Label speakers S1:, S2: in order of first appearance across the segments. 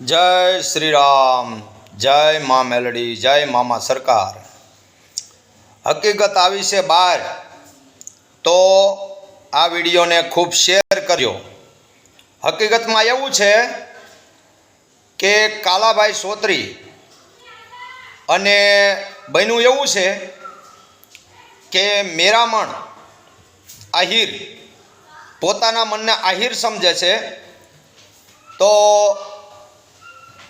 S1: જય શ્રી રામ જય મા મેલડી, જય મામા સરકાર. હકીકત આવી છે બહાર તો આ વિડીયોને ખૂબ શેર કર્યો હકીકતમાં એવું છે કે કાલાભાઈ સોત્રી અને બન્યું એવું છે કે મેરામણ આહિર પોતાના મનને આહિર સમજે છે, તો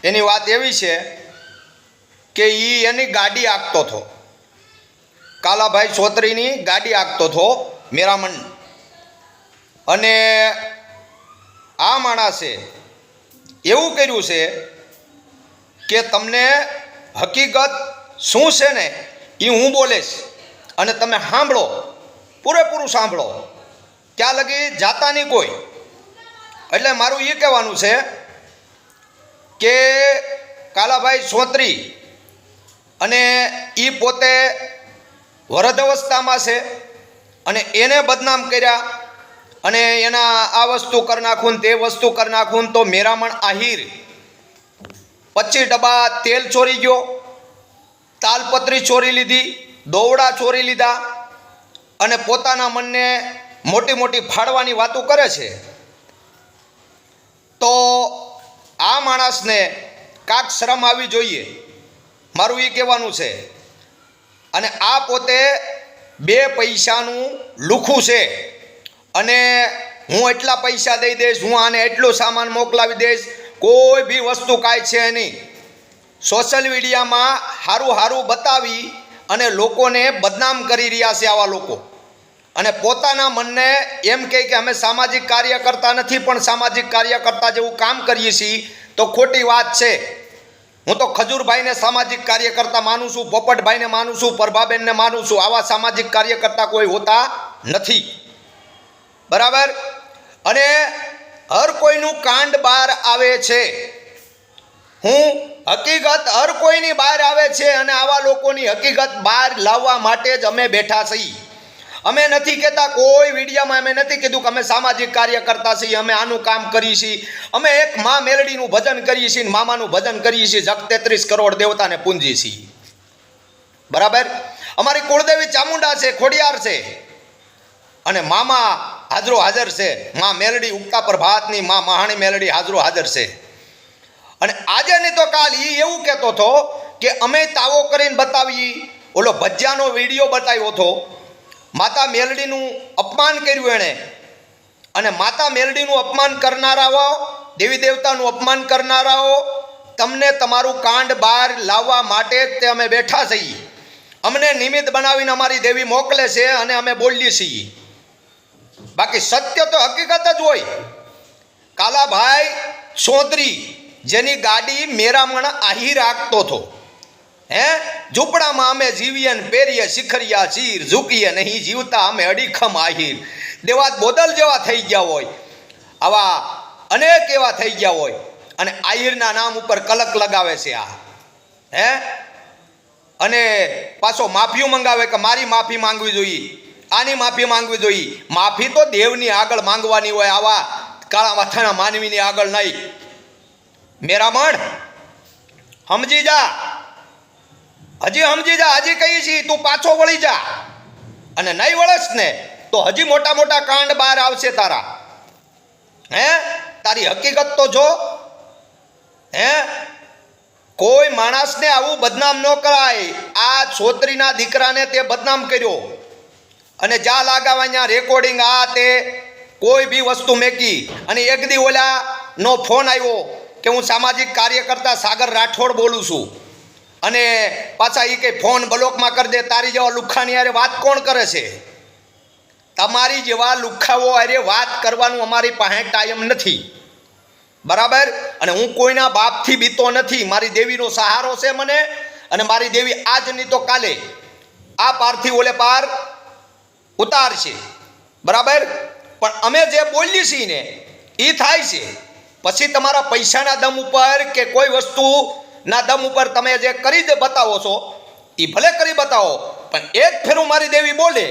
S1: એની વાત એવી છે કે એ એની ગાડી આંકતો હતો. કાલાભાઈ ચોત્રીની ગાડી આંકતો હતો મેરામણ. અને આ માણસે એવું કર્યું છે કે તમને હકીકત શું છે ને એ હું બોલીશ અને તમે સાંભળો, પૂરેપૂરું સાંભળો. ત્યાં લગી જાતા નહીં કોઈ. એટલે મારું એ કહેવાનું છે કે કાલાભાઈ સોત્રી અને એ પોતે વરદ અવસ્થામાં છે અને એને બદનામ કર્યા અને એના આ વસ્તુ કરી નાખું તે વસ્તુ કરી નાખું તો મેરામણ આહિર. પચીસ ડબ્બા તેલ ચોરી ગયો, તાલપત્રી ચોરી લીધી, દોવડા ચોરી લીધા અને પોતાના મનને મોટી મોટી ફાડવાની વાતો કરે છે. તો આ માણસને કાંક શરમ આવી જોઈએ. મારું એ કહેવાનું છે. અને આ પોતે બે પૈસાનું લુખું છે. અને હું એટલા પૈસા દઈ દઈશ, હું આને એટલો સામાન મોકલાવી દઈશ, કોઈ બી વસ્તુ કાંઈ છે નહીં. સોશિયલ મીડિયામાં સારું સારું બતાવી અને લોકોને બદનામ કરી રહ્યા છે આવા લોકો. અને પોતાના મનને એમ કહે કે અમે સામાજિક કાર્ય કરતા નથી, પણ સામાજિક કાર્ય કરતા જેવું કામ કરીએ છીએ, તો ખોટી વાત છે. હું તો ખજૂરભાઈને સામાજિક કાર્યકર્તા માનું છું, પોપટભાઈને માનું છું, પ્રભાબેનને માનું છું, આવા સામાજિક કાર્યકર્તા કોઈ હોતા નથી. બરાબર? અને હર કોઈનું કાંડ બહાર આવે છે. હું હકીકત હર કોઈની બહાર આવે છે અને આવા લોકોની હકીકત બહાર લાવવા માટે જ અમે બેઠા છીએ. અમે નથી કહેતા, કોઈ વિડીયામાં અમે નથી કીધું કે અમે સામાજિક કાર્ય કરતા છીએ, અમે આનું કામ કરીએ છીએ. અમે એક મા મેલડીનું ભજન કરીએ છીએ મામાનું ભજન કરીએ છીએ, જગ તેત્રીસ કરોડ દેવતાને પૂંજી છીએ. બરાબર? અમારી કુળદેવી ચામુંડા છે, ખોડિયાર છે. અને મામા હાજરો હાજર છે. મા મેલડી ઉગતા પર ભાતની, મા મહાણી મેલડી હાજરો હાજર છે. અને આજે નહીં તો કાલ એ એવું કહેતો હતો કે અમે તાવો કરીને બતાવી ઓલો ભજ્જાનો વીડિયો બતાવ્યો હતો. માતા મેલડીનું અપમાન કર્યું એણે. અને માતા મેલડીનું અપમાન કરનારાઓ, દેવી દેવતાનું અપમાન કરનારાઓ, તમને તમારું કાંડ બહાર લાવવા માટે જ તે અમે બેઠા છીએ. અમને નિમિત્ત બનાવીને અમારી દેવી મોકલે છે અને અમે બોલીએ છીએ. બાકી સત્ય તો હકીકત જ હોય. કાલાભાઈ સોદરી જેની ગાડી મેરામણ આહી રાખતો હતો. હે? ઝૂંપડામાં અમે જીવીએ ને પહેરીએ શિખરિયા ચીર ઝૂકીએ નહીં, જીવતા અમે અડીખમ આહીર. દેવાત બોદલ જેવા થઈ ગયા હોય. આવા અનેક એવા થઈ ગયા હોય. અને આહિરના નામ ઉપર કલક લગાવે છે આ. હે? અને પાછો માફીઓ મંગાવે કે મારી માફી માંગવી જોઈએ. આની માફી માંગવી જોઈએ. માફી તો દેવની આગળ માંગવાની હોય આવા કાળા માથાના માનવીની આગળ નહીં. મેરામણ, સમજી જા. હજી સમજી જા, હજી કહીએ છીએ, તું પાછો વળી જા. અને નહીં વળસ ને, તો હજી મોટા મોટા કાંડ બહાર આવશે તારા. હે? તારી હકીકત તો જો. હે? કોઈ માણસને આવું બદનામ ન કરાય. આ છોતરીના દીકરાને તે બદનામ કર્યો. અને જ્યાં લાગાવા ત્યાં રેકોર્ડિંગ આ તે કોઈ બી વસ્તુ મેકી. અને એક દી ઓલા ફોન આવ્યો કે હું સામાજિક કાર્યકર્તા સાગર રાઠોડ બોલું છું. અને પાછા એ કંઈ ફોન બ્લોકમાં કરી દે, તારી જેવા લુખ્ખાની અરે વાત કોણ કરે છે? તમારી જેવા લુખ્ખાઓ અરે વાત કરવાનું અમારી પાસે ટાઈમ નથી. બરાબર? અને હું કોઈના બાપથી બીતો નથી. મારી દેવીનો સહારો છે મને, અને મારી દેવી આજ નહીં તો કાલે આ પારથી ઓલે પાર ઉતારશે. બરાબર? પણ અમે જે બોલીએ છીએ ને એ થાય છે. પછી તમારા પૈસાના દમ ઉપર કે કોઈ વસ્તુના દમ ઉપર તમે જે કરી દે બતાવો છો એ ભલે કરી બતાવો, પણ એક ફેરું મારી દેવી બોલે.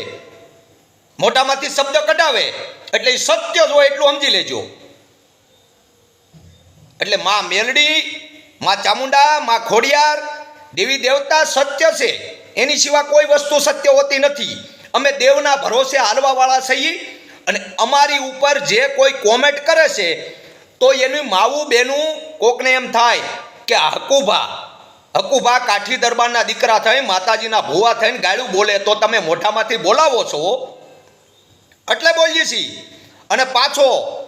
S1: મોઢામાંથી શબ્દ કઢાવે, એટલે એ સત્ય જ હોય એટલું સમજી લેજો. એટલે માં મેલડી, માં ચામુંડા, માં ખોડિયાર, દેવી દેવતા સત્ય છે. એની સિવાય કોઈ વસ્તુ સત્ય હોતી નથી. અમે દેવના ભરોસે હાલવાવાળા છીએ અને અમારી ઉપર જે કોઈ કોમેન્ટ કરે છે, તો એનું માવું બેનું કોકને એમ થાય. કે હકુભા? હકુભા કાઠી દરબારના દીકરા થઈ માતાજીના ભુવા થઈને ગાળું બોલે તો તમે મોઢામાંથી બોલાવો છો? એટલે બોલીએ છીએ. અને પાછો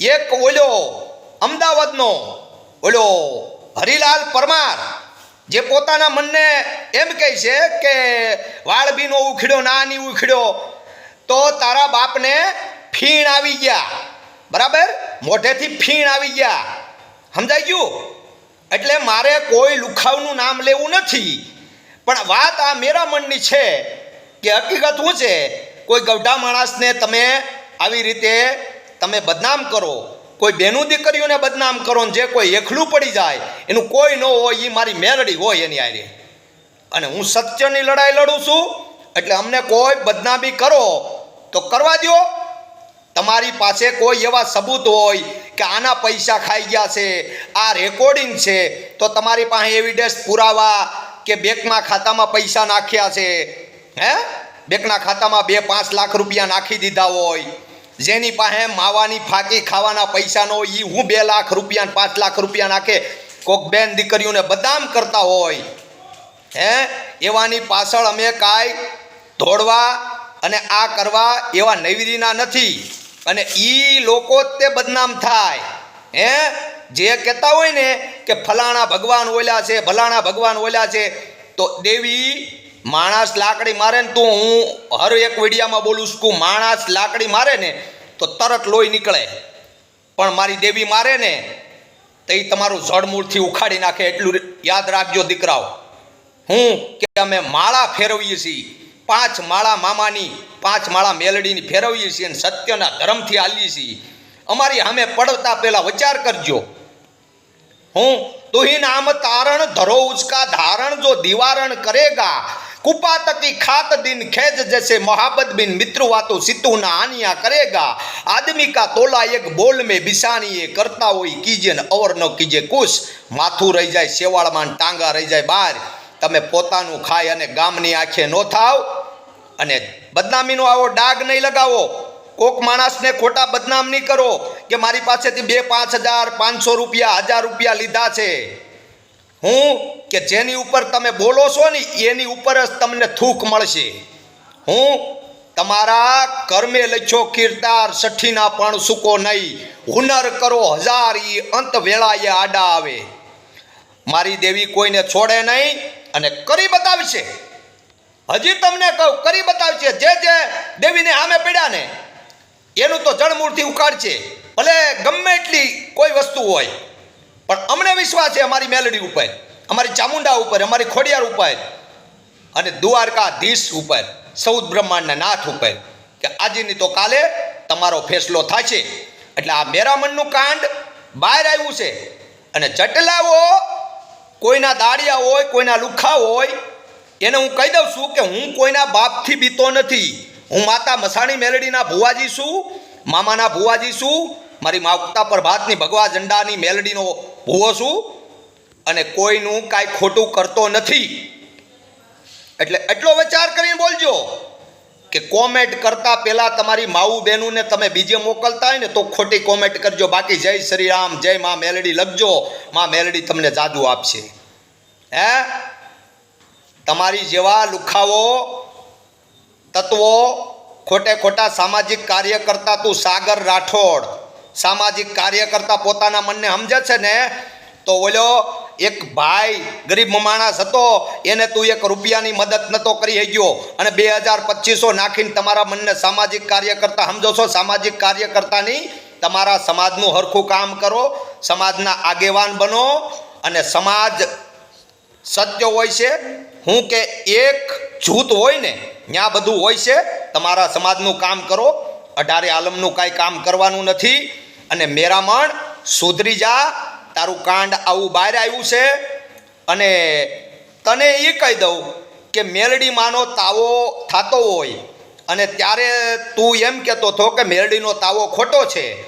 S1: એક ઓલ્યો અમદાવાદનો ઓલો હરિલાલ પરમાર, જે પોતાના મનને એમ કહે છે કે વાળબીનો ઉખડ્યો, નાની ઉખડ્યો, તો તારા બાપને ફીણ આવી ગયા. બરાબર? મોઢેથી ફીણ આવી ગયા. સમજાઈ ગયું? એટલે મારે કોઈ લુખાવનું નામ લેવું નથી. પણ વાત આ મેરા મનની છે કે હકીકત શું છે, કોઈ ગૌઢા માણસને તમે આવી રીતે તમે બદનામ કરો, કોઈ બેનું દીકરીઓને બદનામ કરો ને જે કોઈ એકલું પડી જાય, એનું કોઈ ન હોય એ મારી મેલડી હોય એની આરે અને હું સત્યની લડાઈ લડું છું, એટલે અમને કોઈ બદનામી કરો, તો કરવા દ્યો. તમારી પાસે કોઈ એવા સબૂત હોય કે આના પૈસા ખાઈ ગયા છે, આ રેકોર્ડિંગ છે, તો તમારી પાસે એવિડન્સ પુરાવા કે બેંકમાં ખાતામાં પૈસા નાખ્યા છે? હે? બેંકના ખાતામાં બે પાંચ લાખ રૂપિયા નાખી દીધા હોય, જેની પાસે માવાની ફાકી ખાવાના પૈસા ન એ હું બે લાખ રૂપિયા પાંચ લાખ રૂપિયા નાખે? કોક બેન દીકરીઓને બદામ કરતા હોય, હે? એવાની પાછળ અમે કાંઈ દોડવા અને આ કરવા એવા નૈવીરીના નથી. અને એ લોકો તે બદનામ થાય. હે? જે કહેતા હોય ને કે ફલાણા ભગવાન ઓલ્યા છે ફલાણા ભગવાન ઓલ્યા છે, તો દેવી માણસ લાકડી મારે ને તું હું હર એક વિડીયામાં બોલું છું માણસ લાકડી મારે ને તો તરત લોહી નીકળે. પણ મારી દેવી મારે ને તો એ તમારું જળમૂળથી ઉખાડી નાખે એટલું યાદ રાખજો દીકરાઓ. હું કે અમે માળા ફેરવીએ છીએ. પાંચ માળા મામાની પાંચ માળા મેલડીની ફેરવીએ છીએ અને સત્યના ધર્મથી હાલીએ છીએ. અમારી સામે પડતા પહેલાં વિચાર કરજો. હું તુહિન આમ તારણ ધરો ઉચકા ધારણ જો દિવારણ કરેગા. કુપાતકી ખાત દિન ખેજ જૈસે મોહબ્બત બિન મિત્ર વાતો સિતુ ના આનિયા કરેગા. આદમી કા તોલા એક બોલ में બિસાનીએ કરતા હોય કીજે ને અવર ન કીજે કુશ. માથું રહી જાય શેવાળમાં ટાંગા રહી જાય બહાર તમે પોતાનું ખાય અને ગામની આંખે નો થાવ. અને બદનામીનો આવો ડાગ નહીં લગાવો. કોક માણસને ખોટા બદનામ નહીં કરો કે મારી પાસેથી બે પાંચ હજાર, પાંચસો રૂપિયા, હજાર રૂપિયા લીધા છે. હું કે જેની ઉપર તમે બોલો છો ને, એની ઉપર જ તમને થૂક મળશે. હું તમારા કર્મે લખ્યો કીર્તાર સઠ્ઠીના પણ સૂકો નહીં. હુનર કરો હજાર એ અંત વેળાએ આડા આવે. મારી દેવી કોઈને છોડે નહીં અને કરી બતાવશે. હજી તમને કહું, કરી બતાવશે. જે જે દેવીને આમે પડ્યા ને, એનું તો જળમૂળથી ઉકાળશે ભલે ગમે એટલી કોઈ વસ્તુ હોય, પણ અમને વિશ્વાસ છે અમારી મેલડી ઉપર, અમારી ચામુંડા ઉપર, અમારી ખોડિયાર ઉપર, અને દ્વારકાધીશ ઉપર, સૌદ બ્રહ્માંડના નાથ ઉપર, કે આજની તો કાલે તમારો ફેસલો થશે. એટલે આ મેરામણનું કાંડ બહાર આવ્યું છે. અને જટલાઓ, કોઈના દાડિયા હોય, કોઈના લુખા હોય એને હું કહી દઉં છું કે હું કોઈના બાપથી બીતો નથી. હું માતા મસાણી મેલડીના ભુવાજી છું, મામાના ભુવાજી છું, મારી માવતા પર ભાતની ભગવા ઝંડાની મેલડીનો ભૂવો છું અને કોઈનું કાંઈ ખોટું કરતો નથી. એટલે એટલો વિચાર કરીને બોલજો કે કોમેન્ટ કરતા પહેલાં તમારી માવું બહેનુંને તમે બીજે મોકલતા હોય ને તો ખોટી કોમેન્ટ કરજો. બાકી જય શ્રી રામ, જય મા મેલડી લખજો. મા મેલડી તમને જાદુ આપશે. હે? તમારી જેવા લુખાવો, તત્વો, ખોટે ખોટા સામાજિક કાર્યકર્તા તું સાગર રાઠોડ. સામાજિક કાર્યકર્તા પોતાના મનને સમજે છે ને, તો ઓલો એક ભાઈ ગરીબ માણસ હતો, એને તું એક રૂપિયાની મદદ નતો કરી ગયો અને બે હજાર પચીસો નાખીને તમારા મનને સામાજિક કાર્યકર્તા સમજો છો? સામાજિક કાર્યકર્તાની તમારા સમાજનું હરખું કામ કરો, સમાજના આગેવાન બનો અને સમાજ સત્ય હોય છે. હું કે એક જૂથ હોય ને ત્યાં બધું હોય છે, તમારા સમાજનું કામ કરો. અઢારે આલમનું કાંઈ કામ કરવાનું નથી. અને મેરામણ સુધરી જા, તારું કાંડ આવું બહાર આવ્યું છે. અને તને એ કહી દઉં કે મેલડીમાંનો તાવો થતો હોય. અને ત્યારે તું એમ કહેતો હતો કે મેલડીનો તાવો ખોટો છે.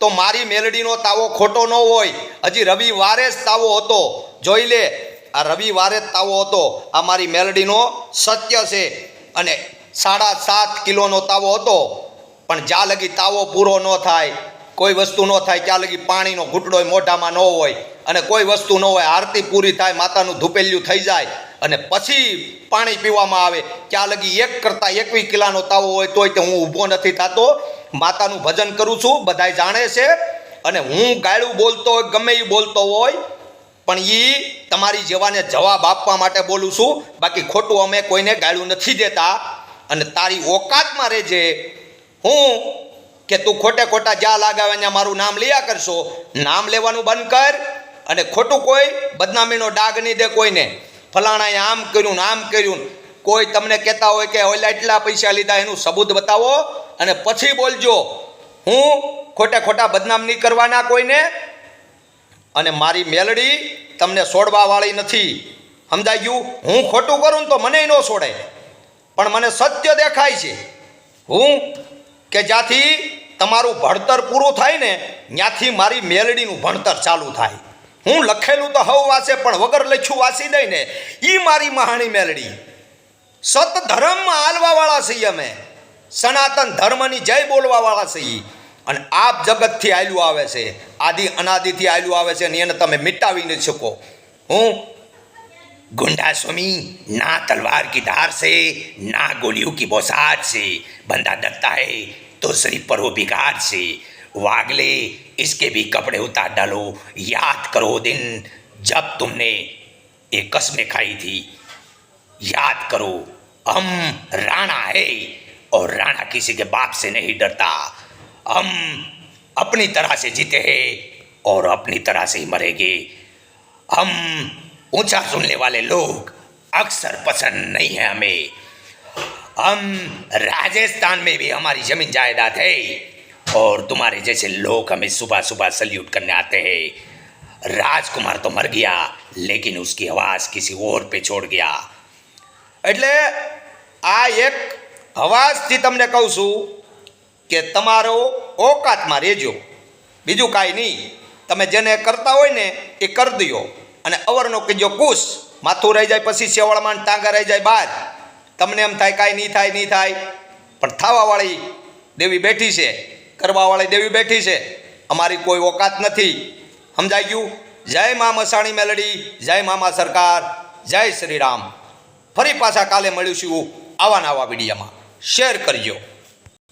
S1: તો મારી મેલડીનો તાવો ખોટો ન હોય. હજી રવિવારે જ તાવો હતો. જોઈ લે આ રવિવારે જ તાવો હતો. આ મારી મેલડીનો સત્ય છે. અને સાડા સાત કિલોનો તાવો હતો. પણ જ્યાં લગી તાવો પૂરો ન થાય, કોઈ વસ્તુ ન થાય, ત્યાં લગી પાણીનો ઘૂંટડો મોઢામાં ન હોય, અને કોઈ વસ્તુ ન હોય, આરતી પૂરી થાય, માતાનું ધૂપેલ્યું થઈ જાય, અને પછી પાણી પીવામાં આવે, ત્યાં લગી એક કરતાં એકવીસ કિલાનો તાવો હોય, તોય તે હું ઊભો નથી થતો. માતાનું ભજન કરું છું, બધાય જાણે છે. અને હું ગાળું બોલતો હોય, ગમે એ બોલતો હોય પણ એ તમારી જેવાને જવાબ આપવા માટે બોલું છું. બાકી ખોટું અમે કોઈને ગાળું નથી દેતા. અને તારી ઓકાતમાં રહેજે. હું કે તું ખોટે ખોટા જ્યાં લાગાવે ત્યાં મારું નામ લીયા કરશો. નામ લેવાનું બંધ કર અને ખોટું કોઈ બદનામીનો ડાગ નહીં દે કોઈને. ફલાણાએ આમ કર્યું ને આમ કર્યું કોઈ તમને કહેતા હોય કે ઓલા એટલા પૈસા લીધા એનું સબૂત બતાવો અને પછી બોલજો. હું ખોટે ખોટા બદનામ નહીં કરવાના કોઈને. અને મારી મેલડી તમને છોડવાવાળી નથી. સમજાઈ ગયું? હું ખોટું કરું તો મને ન છોડે પણ મને સત્ય દેખાય છે. હું કે જ્યાંથી તમારું ભણતર પૂરું થાય ને, ત્યાંથી મારી મેલડીનું ભણતર ચાલુ થાય. હું લખેલું તો હવ વાંચે, પણ વગર લખ્યું વાંચી દઈ ને એ મારી મહાણી મેલડી. સત ધર્મમાં હાલવાવાળા છીએ અમે. સનાતન ધર્મની જય બોલવાવાળા છીએ. અને આપ જગતથી આયલું આવે છે આદિ અનાદિથી આયલું આવે છે અને એને તમે મિટાવી નથી શકો હું
S2: गुंडा स्वामी ना तलवार की धार से ना गोलियों की बौछार से बंदा डरता है तो सिर्फ पर वो बिगाड़ से वागले इसके भी कपड़े उतार डालो याद करो वो दिन जब तुमने एक कस्में खाई थी याद करो हम राणा है और राणा किसी के बाप से नहीं डरता हम अपनी तरह से जीते हैं और अपनी तरह से ही मरेंगे हम ऊंचा सुनने वाले लोग अक्सर पसंद नहीं है हमें हम राजस्थान में भी हमारी जमीन जायदाद है और तुम्हारे जैसे लोग हमें सुबह सुबह सल्यूट करने आते हैं राजकुमार तो मर गया लेकिन उसकी आवाज किसी और पे छोड़ गया
S1: એટલે આ એક અવાજથી તમને કહું છું કે તમારો ઓકાતમાં રહેજો. બીજું કાંઈ નહીં. તમે જેને કરતા હોય ને એ કરી દો અને અવરનો કહેજો કુશ માથું રહી જાય પછી સેવળમાં ટાંગા રહી જાય બાદ. તમને એમ થાય કાંઈ નહીં થાય નહીં થાય. પણ થાવાવાળી દેવી બેઠી છે. કરવાવાળી દેવી બેઠી છે. અમારી કોઈ ઓકાત નથી. સમજાઈ ગયું? જય મા મસાણી મેલડી, જય મામા સરકાર, જય શ્રી રામ ફરી પાછા કાલે મળીશું આવા નવા વિડીયામાં. શેર કરજો.